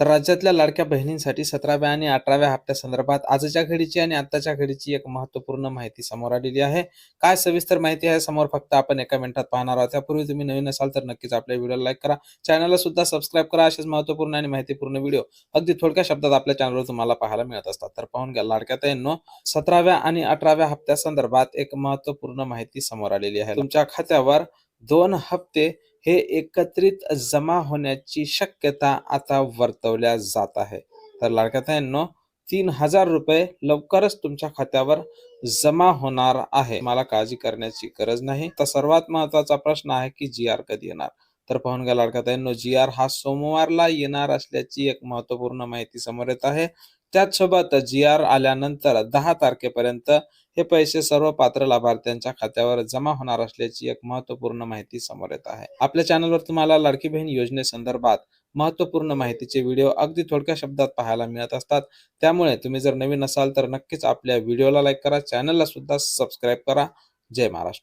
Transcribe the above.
तर राज्यातल्या लाडक्या बहिणींसाठी सतराव्या आणि अठराव्या हप्त्यासंदर्भात आजच्या घडीची आणि आत्ताच्या घडीची एक महत्त्वपूर्ण माहिती समोर आलेली आहे. काय सविस्तर माहिती आहे समोर फक्त आपण एका मिनिटात पाहणार आहोत. त्यापूर्वी तुम्ही नवीन असाल तर नक्कीच आपल्या व्हिडिओला लाईक करा. चॅनलला सुद्धा सबस्क्राईब करा. असेच महत्त्वपूर्ण आणि माहितीपूर्ण व्हिडिओ अगदी थोडक्या शब्दात आपल्या चॅनलवर तुम्हाला पाहायला मिळत असतात. तर पाहून घ्या लाडक्या ताईंनो सतराव्या आणि अठराव्या हप्त्यासंदर्भात एक महत्त्वपूर्ण माहिती समोर आलेली आहे. तुमच्या खात्यावर दोन हप्ते हे एकत्रित जमा होण्याची शक्यता आता वर्तवल्या जात आहे. तर लाडक्या तीन हजार रुपये लवकरच तुमच्या खात्यावर जमा होणार आहे. मला काळजी करण्याची गरज नाही. तर सर्वात महत्त्वाचा प्रश्न आहे की जी आर कधी येणार? तर पाहून घ्या लाडक्या जी आर हा सोमवारला येणार असल्याची एक महत्त्वपूर्ण माहिती समोर येत आहे. त्याचसोबत जी आर आल्यानंतर दहा तारखेपर्यंत हे पैसे सर्व पात्र लाभार्थ्यांच्या खात्यावर जमा होणार असल्याची एक महत्त्वपूर्ण माहिती समोर येत आहे. आपल्या चॅनलवर तुम्हाला लाडकी बहीण योजनेसंदर्भात महत्त्वपूर्ण माहितीचे व्हिडिओ अगदी थोडक्या शब्दात पाहायला मिळत असतात. त्यामुळे तुम्ही जर नवीन असाल तर नक्कीच आपल्या व्हिडिओला लाईक करा चॅनलला सुद्धा सबस्क्राईब करा. जय महाराष्ट्र.